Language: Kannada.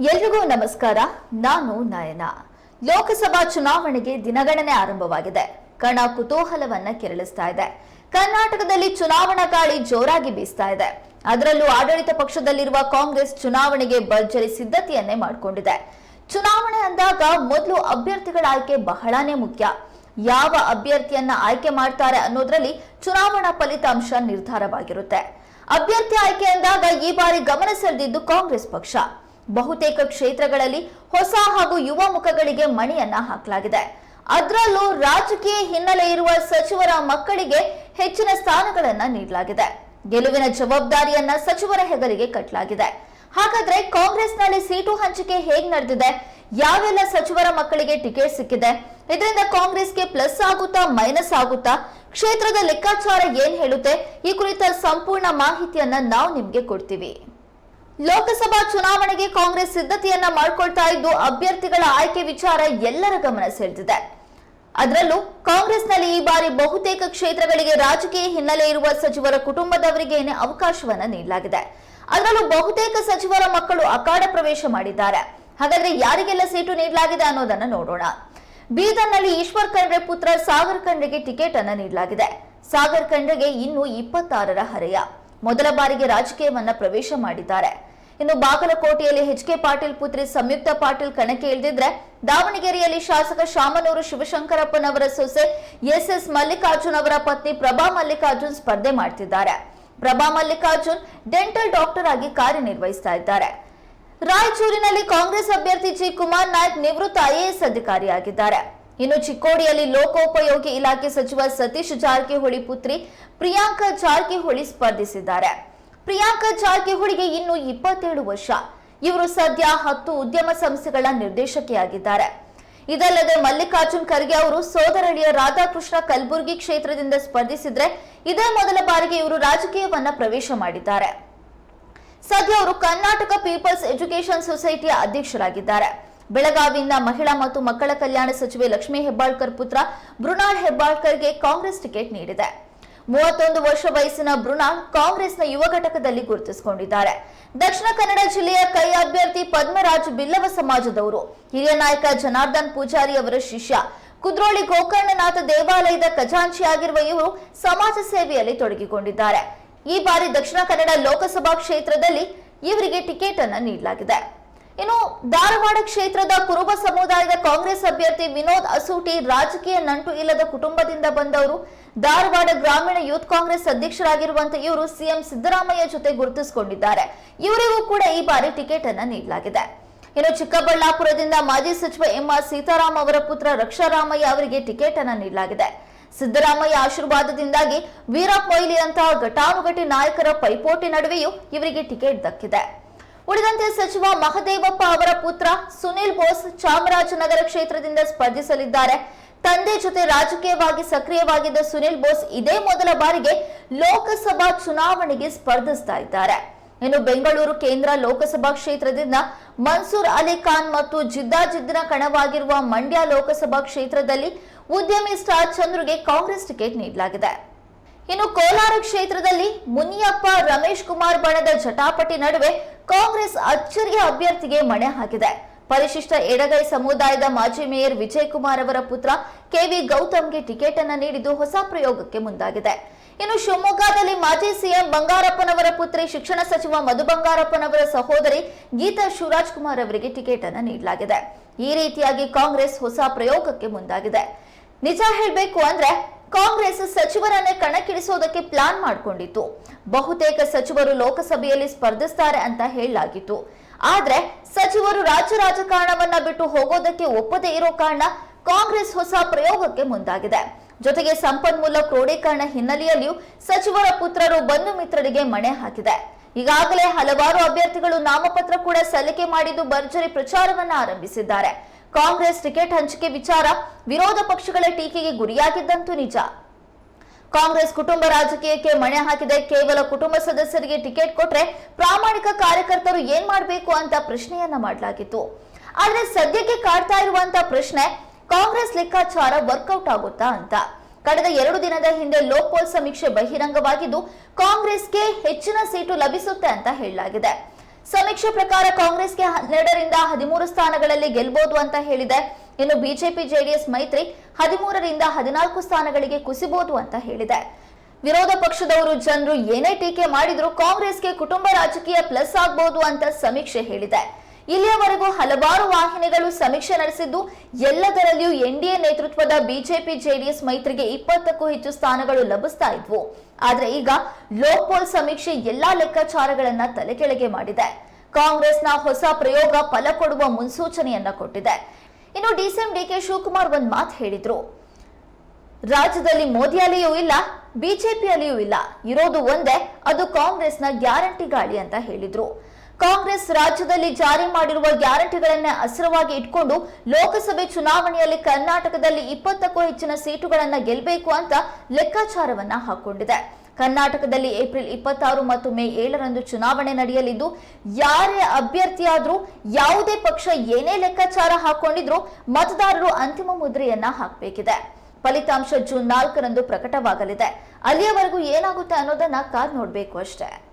ಎಲ್ರಿಗೂ ನಮಸ್ಕಾರ. ನಾನು ನಯನ. ಲೋಕಸಭಾ ಚುನಾವಣೆಗೆ ದಿನಗಣನೆ ಆರಂಭವಾಗಿದೆ. ಕಣ ಕುತೂಹಲವನ್ನ ಕೆರಳಿಸ್ತಾ ಇದೆ. ಕರ್ನಾಟಕದಲ್ಲಿ ಚುನಾವಣಾ ಗಾಳಿ ಜೋರಾಗಿ ಬೀಸ್ತಾ ಇದೆ. ಅದರಲ್ಲೂ ಆಡಳಿತ ಪಕ್ಷದಲ್ಲಿರುವ ಕಾಂಗ್ರೆಸ್ ಚುನಾವಣೆಗೆ ಭರ್ಜರಿ ಸಿದ್ಧತೆಯನ್ನೇ ಮಾಡಿಕೊಂಡಿದೆ. ಚುನಾವಣೆ ಅಂದಾಗ ಮೊದಲು ಅಭ್ಯರ್ಥಿಗಳ ಆಯ್ಕೆ ಬಹಳಾನೇ ಮುಖ್ಯ. ಯಾವ ಅಭ್ಯರ್ಥಿಯನ್ನ ಆಯ್ಕೆ ಮಾಡ್ತಾರೆ ಅನ್ನೋದ್ರಲ್ಲಿ ಚುನಾವಣಾ ಫಲಿತಾಂಶ ನಿರ್ಧಾರವಾಗಿರುತ್ತೆ. ಅಭ್ಯರ್ಥಿ ಆಯ್ಕೆ ಅಂದಾಗ ಈ ಬಾರಿ ಗಮನ ಸೆಳೆದಿದ್ದು ಕಾಂಗ್ರೆಸ್ ಪಕ್ಷ. ಬಹುತೇಕ ಕ್ಷೇತ್ರಗಳಲ್ಲಿ ಹೊಸ ಹಾಗೂ ಯುವ ಮುಖಗಳಿಗೆ ಮಣಿಯನ್ನ ಹಾಕಲಾಗಿದೆ. ಅದರಲ್ಲೂ ರಾಜಕೀಯ ಹಿನ್ನೆಲೆ ಇರುವ ಸಚಿವರ ಮಕ್ಕಳಿಗೆ ಹೆಚ್ಚಿನ ಸ್ಥಾನಗಳನ್ನ ನೀಡಲಾಗಿದೆ. ಗೆಲುವಿನ ಜವಾಬ್ದಾರಿಯನ್ನ ಸಚಿವರ ಹೆಗಲಿಗೆ ಕಟ್ಟಲಾಗಿದೆ ಹಾಗಾದ್ರೆ ಕಾಂಗ್ರೆಸ್ನಲ್ಲಿ ಸೀಟು ಹಂಚಿಕೆ ಹೇಗ್ ನಡೆದಿದೆ? ಯಾವೆಲ್ಲ ಸಚಿವರ ಮಕ್ಕಳಿಗೆ ಟಿಕೆಟ್ ಸಿಕ್ಕಿದೆ? ಇದರಿಂದ ಕಾಂಗ್ರೆಸ್ಗೆ ಪ್ಲಸ್ ಆಗುತ್ತಾ ಮೈನಸ್ ಆಗುತ್ತಾ? ಕ್ಷೇತ್ರದ ಲೆಕ್ಕಾಚಾರ ಏನ್ ಹೇಳುತ್ತೆ? ಈ ಕುರಿತ ಸಂಪೂರ್ಣ ಮಾಹಿತಿಯನ್ನ ನಾವು ನಿಮ್ಗೆ ಕೊಡ್ತೀವಿ. ಲೋಕಸಭಾ ಚುನಾವಣೆಗೆ ಕಾಂಗ್ರೆಸ್ ಸಿದ್ಧತೆಯನ್ನ ಮಾಡಿಕೊಳ್ತಾ ಇದ್ದು ಅಭ್ಯರ್ಥಿಗಳ ಆಯ್ಕೆ ವಿಚಾರ ಎಲ್ಲರ ಗಮನ ಸೆಳೆದಿದೆ. ಅದರಲ್ಲೂ ಕಾಂಗ್ರೆಸ್ನಲ್ಲಿ ಈ ಬಾರಿ ಬಹುತೇಕ ಕ್ಷೇತ್ರಗಳಿಗೆ ರಾಜಕೀಯ ಹಿನ್ನೆಲೆ ಇರುವ ಸಚಿವರ ಕುಟುಂಬದವರಿಗೇನೆ ಅವಕಾಶವನ್ನ ನೀಡಲಾಗಿದೆ. ಅದರಲ್ಲೂ ಬಹುತೇಕ ಸಚಿವರ ಮಕ್ಕಳು ಅಖಾಡ ಪ್ರವೇಶ ಮಾಡಿದ್ದಾರೆ. ಹಾಗಾದ್ರೆ ಯಾರಿಗೆಲ್ಲ ಸೀಟು ನೀಡಲಾಗಿದೆ ಅನ್ನೋದನ್ನ ನೋಡೋಣ. ಬೀದರ್ನಲ್ಲಿ ಈಶ್ವರ್ ಖಂಡ್ರೆ ಪುತ್ರ ಸಾಗರ್ ಖಂಡ್ರೆಗೆ ಟಿಕೆಟ್ ಅನ್ನ ನೀಡಲಾಗಿದೆ. ಸಾಗರ್ ಖಂಡ್ರೆಗೆ ಇನ್ನು ಇಪ್ಪತ್ತಾರರ ಹರೆಯ. ಮೊದಲ ಬಾರಿಗೆ ರಾಜಕೀಯವನ್ನ ಪ್ರವೇಶ ಮಾಡಿದ್ದಾರೆ. ಇನ್ನು ಬಾಗಲಕೋಟೆಯಲ್ಲಿ ಎಚ್ ಕೆ ಪಾಟೀಲ್ ಪುತ್ರಿ ಸಂಯುಕ್ತ ಪಾಟೀಲ್ ಕಣಕ್ಕೆ ಇಳಿದಿದ್ರೆ ದಾವಣಗೆರೆಯಲ್ಲಿ ಶಾಸಕ ಶಾಮನೂರು ಶಿವಶಂಕರಪ್ಪನವರ ಸೊಸೆ ಎಸ್ ಎಸ್ ಮಲ್ಲಿಕಾರ್ಜುನ್ ಅವರ ಪತ್ನಿ ಪ್ರಭಾ ಮಲ್ಲಿಕಾರ್ಜುನ್ ಸ್ಪರ್ಧೆ ಮಾಡ್ತಿದ್ದಾರೆ. ಪ್ರಭಾ ಮಲ್ಲಿಕಾರ್ಜುನ್ ಡೆಂಟಲ್ ಡಾಕ್ಟರ್ ಆಗಿ ಕಾರ್ಯನಿರ್ವಹಿಸ್ತಾ ಇದ್ದಾರೆ. ರಾಯಚೂರಿನಲ್ಲಿ ಕಾಂಗ್ರೆಸ್ ಅಭ್ಯರ್ಥಿ ಜಿ ಕುಮಾರ್ ನಾಯಕ್ ನಿವೃತ್ತ ಐಎಎಸ್ ಅಧಿಕಾರಿಯಾಗಿದ್ದಾರೆ. ಇನ್ನು ಚಿಕ್ಕೋಡಿಯಲ್ಲಿ ಲೋಕೋಪಯೋಗಿ ಇಲಾಖೆ ಸಚಿವ ಸತೀಶ್ ಜಾರಕಿಹೊಳಿ ಪುತ್ರಿ ಪ್ರಿಯಾಂಕಾ ಜಾರಕಿಹೊಳಿ ಸ್ಪರ್ಧಿಸಿದ್ದಾರೆ. ಪ್ರಿಯಾಂಕಾ ಜಾರಕಿಹೊಳಿಗೆ ಇನ್ನು ಇಪ್ಪತ್ತೇಳು ವರ್ಷ. ಇವರು ಸದ್ಯ ಹತ್ತು ಉದ್ಯಮ ಸಂಸ್ಥೆಗಳ ನಿರ್ದೇಶಕಿಯಾಗಿದ್ದಾರೆ. ಇದಲ್ಲದೆ ಮಲ್ಲಿಕಾರ್ಜುನ್ ಖರ್ಗೆ ಅವರು ಸೋದರಳಿಯ ರಾಧಾಕೃಷ್ಣ ಕಲ್ಬುರ್ಗಿ ಕ್ಷೇತ್ರದಿಂದ ಸ್ಪರ್ಧಿಸಿದ್ರೆ ಇದೇ ಮೊದಲ ಬಾರಿಗೆ ಇವರು ರಾಜಕೀಯವನ್ನ ಪ್ರವೇಶ ಮಾಡಿದ್ದಾರೆ. ಸದ್ಯ ಅವರು ಕರ್ನಾಟಕ ಪೀಪಲ್ಸ್ ಎಜುಕೇಶನ್ ಸೊಸೈಟಿಯ ಅಧ್ಯಕ್ಷರಾಗಿದ್ದಾರೆ. ಬೆಳಗಾವಿಯಿಂದ ಮಹಿಳಾ ಮತ್ತು ಮಕ್ಕಳ ಕಲ್ಯಾಣ ಸಚಿವೆ ಲಕ್ಷ್ಮೀ ಹೆಬ್ಬಾಳ್ಕರ್ ಪುತ್ರ ಬೃಣಾಲ್ ಹೆಬ್ಬಾಳ್ಕರ್ಗೆ ಕಾಂಗ್ರೆಸ್ ಟಿಕೆಟ್ ನೀಡಿದೆ. ಮೂವತ್ತೊಂದು ವರ್ಷ ವಯಸ್ಸಿನ ಬೃಣಾಲ್ ಕಾಂಗ್ರೆಸ್ನ ಯುವ ಘಟಕದಲ್ಲಿ ಗುರುತಿಸಿಕೊಂಡಿದ್ದಾರೆ. ದಕ್ಷಿಣ ಕನ್ನಡ ಜಿಲ್ಲೆಯ ಕೈ ಅಭ್ಯರ್ಥಿ ಪದ್ಮರಾಜ್ ಬಿಲ್ಲವ ಸಮಾಜದವರು, ಹಿರಿಯ ನಾಯಕ ಜನಾರ್ದನ್ ಪೂಜಾರಿ ಅವರ ಶಿಷ್ಯ, ಕುದ್ರೋಳಿ ಗೋಕರ್ಣನಾಥ ದೇವಾಲಯದ ಖಜಾಂಚಿಯಾಗಿರುವ ಇವರು ಸಮಾಜ ಸೇವೆಯಲ್ಲಿ ತೊಡಗಿಕೊಂಡಿದ್ದಾರೆ. ಈ ಬಾರಿ ದಕ್ಷಿಣ ಕನ್ನಡ ಲೋಕಸಭಾ ಕ್ಷೇತ್ರದಲ್ಲಿ ಇವರಿಗೆ ಟಿಕೆಟ್ ಅನ್ನು ನೀಡಲಾಗಿದೆ. ಇನ್ನು ಧಾರವಾಡ ಕ್ಷೇತ್ರದ ಕುರುಬ ಸಮುದಾಯದ ಕಾಂಗ್ರೆಸ್ ಅಭ್ಯರ್ಥಿ ವಿನೋದ್ ಅಸೂಟಿ ರಾಜಕೀಯ ನಂಟು ಇಲ್ಲದ ಕುಟುಂಬದಿಂದ ಬಂದವರು. ಧಾರವಾಡ ಗ್ರಾಮೀಣ ಯೂತ್ ಕಾಂಗ್ರೆಸ್ ಅಧ್ಯಕ್ಷರಾಗಿರುವಂತಹ ಇವರು ಸಿಎಂ ಸಿದ್ದರಾಮಯ್ಯ ಜೊತೆ ಗುರುತಿಸಿಕೊಂಡಿದ್ದಾರೆ. ಇವರಿಗೂ ಕೂಡ ಈ ಬಾರಿ ಟಿಕೆಟ್ ಅನ್ನ ನೀಡಲಾಗಿದೆ. ಇನ್ನು ಚಿಕ್ಕಬಳ್ಳಾಪುರದಿಂದ ಮಾಜಿ ಸಚಿವ ಎಂಆರ್ ಸೀತಾರಾಮ್ ಅವರ ಪುತ್ರ ರಕ್ಷಾರಾಮಯ್ಯ ಅವರಿಗೆ ಟಿಕೆಟ್ ಅನ್ನ ನೀಡಲಾಗಿದೆ. ಸಿದ್ದರಾಮಯ್ಯ ಆಶೀರ್ವಾದದಿಂದಾಗಿ ವೀರಪ್ಪ ಮೊಯ್ಲಿ ಅಂತಹ ಘಟಾನುಘಟಿ ನಾಯಕರ ಪೈಪೋಟಿ ನಡುವೆಯೂ ಇವರಿಗೆ ಟಿಕೆಟ್ ದಕ್ಕಿದೆ. ಉಳಿದಂತೆ ಸಚಿವ ಮಹದೇವಪ್ಪ ಅವರ ಪುತ್ರ ಸುನಿಲ್ ಬೋಸ್ ಚಾಮರಾಜನಗರ ಕ್ಷೇತ್ರದಿಂದ ಸ್ಪರ್ಧಿಸಲಿದ್ದಾರೆ. ತಂದೆ ಜೊತೆ ರಾಜಕೀಯವಾಗಿ ಸಕ್ರಿಯವಾಗಿದ್ದ ಸುನಿಲ್ ಬೋಸ್ ಇದೇ ಮೊದಲ ಬಾರಿಗೆ ಲೋಕಸಭಾ ಚುನಾವಣೆಗೆ ಸ್ಪರ್ಧಿಸ್ತಾ ಇದ್ದಾರೆ. ಇನ್ನು ಬೆಂಗಳೂರು ಕೇಂದ್ರ ಲೋಕಸಭಾ ಕ್ಷೇತ್ರದಿಂದ ಮನ್ಸೂರ್ ಅಲಿ ಖಾನ್ ಮತ್ತು ಜಿದ್ದಾಜಿದ್ದಿನ ಕಣವಾಗಿರುವ ಮಂಡ್ಯ ಲೋಕಸಭಾ ಕ್ಷೇತ್ರದಲ್ಲಿ ಉದ್ಯಮಿ ಸ್ಟಾರ್ ಚಂದ್ರುಗೆ ಕಾಂಗ್ರೆಸ್ ಟಿಕೆಟ್ ನೀಡಲಾಗಿದೆ. ಇನ್ನು ಕೋಲಾರ ಕ್ಷೇತ್ರದಲ್ಲಿ ಮುನಿಯಪ್ಪ, ರಮೇಶ್ ಕುಮಾರ್ ಬಣದ ಜಟಾಪಟಿ ನಡುವೆ ಕಾಂಗ್ರೆಸ್ ಅಚ್ಚರಿಯ ಅಭ್ಯರ್ಥಿಗೆ ಮಣೆ ಹಾಕಿದೆ. ಪರಿಶಿಷ್ಟ ಎಡಗೈ ಸಮುದಾಯದ ಮಾಜಿ ಮೇಯರ್ ವಿಜಯ್ ಕುಮಾರ್ ಅವರ ಪುತ್ರ ಕೆವಿ ಗೌತಮ್ಗೆ ಟಿಕೆಟ್ ಅನ್ನು ನೀಡಿದ್ದು ಹೊಸ ಪ್ರಯೋಗಕ್ಕೆ ಮುಂದಾಗಿದೆ. ಇನ್ನು ಶಿವಮೊಗ್ಗದಲ್ಲಿ ಮಾಜಿ ಸಿಎಂ ಬಂಗಾರಪ್ಪನವರ ಪುತ್ರಿ ಶಿಕ್ಷಣ ಸಚಿವ ಮಧು ಬಂಗಾರಪ್ಪನವರ ಸಹೋದರಿ ಗೀತಾ ಶಿವರಾಜ್ ಕುಮಾರ್ ಅವರಿಗೆ ಟಿಕೆಟ್ ಅನ್ನು ನೀಡಲಾಗಿದೆ. ಈ ರೀತಿಯಾಗಿ ಕಾಂಗ್ರೆಸ್ ಹೊಸ ಪ್ರಯೋಗಕ್ಕೆ ಮುಂದಾಗಿದೆ. ನಿಜ ಹೇಳಬೇಕು ಅಂದ್ರೆ ಕಾಂಗ್ರೆಸ್ ಸಚಿವರನ್ನೇ ಕಣಕ್ಕಿಳಿಸೋದಕ್ಕೆ ಪ್ಲಾನ್ ಮಾಡಿಕೊಂಡಿತ್ತು. ಬಹುತೇಕ ಸಚಿವರು ಲೋಕಸಭೆಯಲ್ಲಿ ಸ್ಪರ್ಧಿಸ್ತಾರೆ ಅಂತ ಹೇಳಲಾಗಿತ್ತು. ಆದ್ರೆ ಸಚಿವರು ರಾಜ್ಯ ರಾಜಕಾರಣವನ್ನ ಬಿಟ್ಟು ಹೋಗೋದಕ್ಕೆ ಒಪ್ಪದೇ ಇರೋ ಕಾರಣ ಕಾಂಗ್ರೆಸ್ ಹೊಸ ಪ್ರಯೋಗಕ್ಕೆ ಮುಂದಾಗಿದೆ. ಜೊತೆಗೆ ಸಂಪನ್ಮೂಲ ಕ್ರೋಢೀಕರಣ ಹಿನ್ನೆಲೆಯಲ್ಲಿಯೂ ಸಚಿವರ ಪುತ್ರರು ಬಂಧು ಮಿತ್ರರಿಗೆ ಮಣೆ ಹಾಕಿದೆ. ಈಗಾಗಲೇ ಹಲವಾರು ಅಭ್ಯರ್ಥಿಗಳು ನಾಮಪತ್ರ ಕೂಡ ಸಲ್ಲಿಕೆ ಮಾಡಿದ್ದು ಭರ್ಜರಿ ಪ್ರಚಾರವನ್ನ ಆರಂಭಿಸಿದ್ದಾರೆ. ಕಾಂಗ್ರೆಸ್ ಟಿಕೆಟ್ ಹಂಚಿಕೆ ವಿಚಾರ ವಿರೋಧ ಪಕ್ಷಗಳ ಟೀಕೆಗೆ ಗುರಿಯಾಗಿದ್ದಂತೂ ನಿಜ. ಕಾಂಗ್ರೆಸ್ ಕುಟುಂಬ ರಾಜಕೀಯಕ್ಕೆ ಮಣೆ ಹಾಕಿದೆ. ಕೇವಲ ಕುಟುಂಬ ಸದಸ್ಯರಿಗೆ ಟಿಕೆಟ್ ಕೊಟ್ರೆ ಪ್ರಾಮಾಣಿಕ ಕಾರ್ಯಕರ್ತರು ಏನ್ ಮಾಡಬೇಕು ಅಂತ ಪ್ರಶ್ನೆಯನ್ನ ಮಾಡಲಾಗಿತ್ತು. ಆದ್ರೆ ಸದ್ಯಕ್ಕೆ ಕಾಡ್ತಾ ಇರುವಂತ ಪ್ರಶ್ನೆ, ಕಾಂಗ್ರೆಸ್ ಲೆಕ್ಕಾಚಾರ ವರ್ಕೌಟ್ ಆಗುತ್ತಾ ಅಂತ. ಕಳೆದ ಎರಡು ದಿನದ ಹಿಂದೆ ಲೋಕ್ಪಾಲ್ ಸಮೀಕ್ಷೆ ಬಹಿರಂಗವಾಗಿದ್ದು ಕಾಂಗ್ರೆಸ್ಗೆ ಹೆಚ್ಚಿನ ಸೀಟು ಲಭಿಸುತ್ತೆ ಅಂತ ಹೇಳಲಾಗಿದೆ. ಸಮೀಕ್ಷೆ ಪ್ರಕಾರ ಕಾಂಗ್ರೆಸ್ಗೆ ಹನ್ನೆರಡರಿಂದ ಹದಿಮೂರು ಸ್ಥಾನಗಳಲ್ಲಿ ಗೆಲ್ಬಹುದು ಅಂತ ಹೇಳಿದೆ. ಇನ್ನು ಬಿಜೆಪಿ, ಜೆಡಿಎಸ್ ಮೈತ್ರಿ ಹದಿಮೂರರಿಂದ ಹದಿನಾಲ್ಕು ಸ್ಥಾನಗಳಿಗೆ ಕುಸಿಬಹುದು ಅಂತ ಹೇಳಿದೆ. ವಿರೋಧ ಪಕ್ಷದವರು ಜನರು ಏನೇ ಟೀಕೆ ಮಾಡಿದ್ರು ಕಾಂಗ್ರೆಸ್ಗೆ ಕುಟುಂಬ ರಾಜಕೀಯ ಪ್ಲಸ್ ಆಗಬಹುದು ಅಂತ ಸಮೀಕ್ಷೆ ಹೇಳಿದೆ. ಇಲ್ಲಿಯವರೆಗೂ ಹಲವಾರು ವಾಹಿನಿಗಳು ಸಮೀಕ್ಷೆ ನಡೆಸಿದ್ದು, ಎಲ್ಲದರಲ್ಲಿಯೂ ಎನ್ಡಿಎ ನೇತೃತ್ವದ ಬಿಜೆಪಿ, ಜೆಡಿಎಸ್ ಮೈತ್ರಿಗೆ ಇಪ್ಪತ್ತಕ್ಕೂ ಹೆಚ್ಚು ಸ್ಥಾನಗಳು ಲಭಿಸ್ತಾ ಇದ್ವು. ಆದ್ರೆ ಈಗ ಲೋಕ್ಪೋಲ್ ಸಮೀಕ್ಷೆ ಎಲ್ಲಾ ಲೆಕ್ಕಾಚಾರಗಳನ್ನ ತಲೆಕೆಳಗೆ ಮಾಡಿದೆ. ಕಾಂಗ್ರೆಸ್ನ ಹೊಸ ಪ್ರಯೋಗ ಫಲ ಕೊಡುವ ಮುನ್ಸೂಚನೆಯನ್ನ ಕೊಟ್ಟಿದೆ. ಇನ್ನು ಡಿಸಿಎಂ ಡಿಕೆ ಶಿವಕುಮಾರ್ ಒಂದ್ ಮಾತು ಹೇಳಿದ್ರು. ರಾಜ್ಯದಲ್ಲಿ ಮೋದಿ ಅಲ್ಲಿಯೂ ಇಲ್ಲ ಬಿಜೆಪಿಯಲ್ಲಿಯೂ ಇಲ್ಲ. ಇರೋದು ಒಂದೇ, ಅದು ಕಾಂಗ್ರೆಸ್ನ ಗ್ಯಾರಂಟಿ ಗಾಳಿ ಅಂತ ಹೇಳಿದ್ರು. ಕಾಂಗ್ರೆಸ್ ರಾಜ್ಯದಲ್ಲಿ ಜಾರಿ ಮಾಡಿರುವ ಗ್ಯಾರಂಟಿಗಳನ್ನ ಅಸ್ತ್ರವಾಗಿ ಇಟ್ಕೊಂಡು ಲೋಕಸಭೆ ಚುನಾವಣೆಯಲ್ಲಿ ಕರ್ನಾಟಕದಲ್ಲಿ ಇಪ್ಪತ್ತಕ್ಕೂ ಹೆಚ್ಚಿನ ಸೀಟುಗಳನ್ನ ಗೆಲ್ಲಬೇಕು ಅಂತ ಲೆಕ್ಕಾಚಾರವನ್ನ ಹಾಕೊಂಡಿದೆ. ಕರ್ನಾಟಕದಲ್ಲಿ ಏಪ್ರಿಲ್ ಇಪ್ಪತ್ತಾರು ಮತ್ತು ಮೇ ಏಳರಂದು ಚುನಾವಣೆ ನಡೆಯಲಿದ್ದು, ಯಾರೇ ಅಭ್ಯರ್ಥಿಯಾದರೂ ಯಾವುದೇ ಪಕ್ಷ ಏನೇ ಲೆಕ್ಕಾಚಾರ ಹಾಕೊಂಡಿದ್ರು ಮತದಾರರು ಅಂತಿಮ ಮುದ್ರೆಯನ್ನ ಹಾಕಬೇಕಿದೆ. ಫಲಿತಾಂಶ ಜೂನ್ ನಾಲ್ಕರಂದು ಪ್ರಕಟವಾಗಲಿದೆ. ಅಲ್ಲಿಯವರೆಗೂ ಏನಾಗುತ್ತೆ ಅನ್ನೋದನ್ನ ಕಾದ್ ನೋಡಬೇಕು ಅಷ್ಟೇ.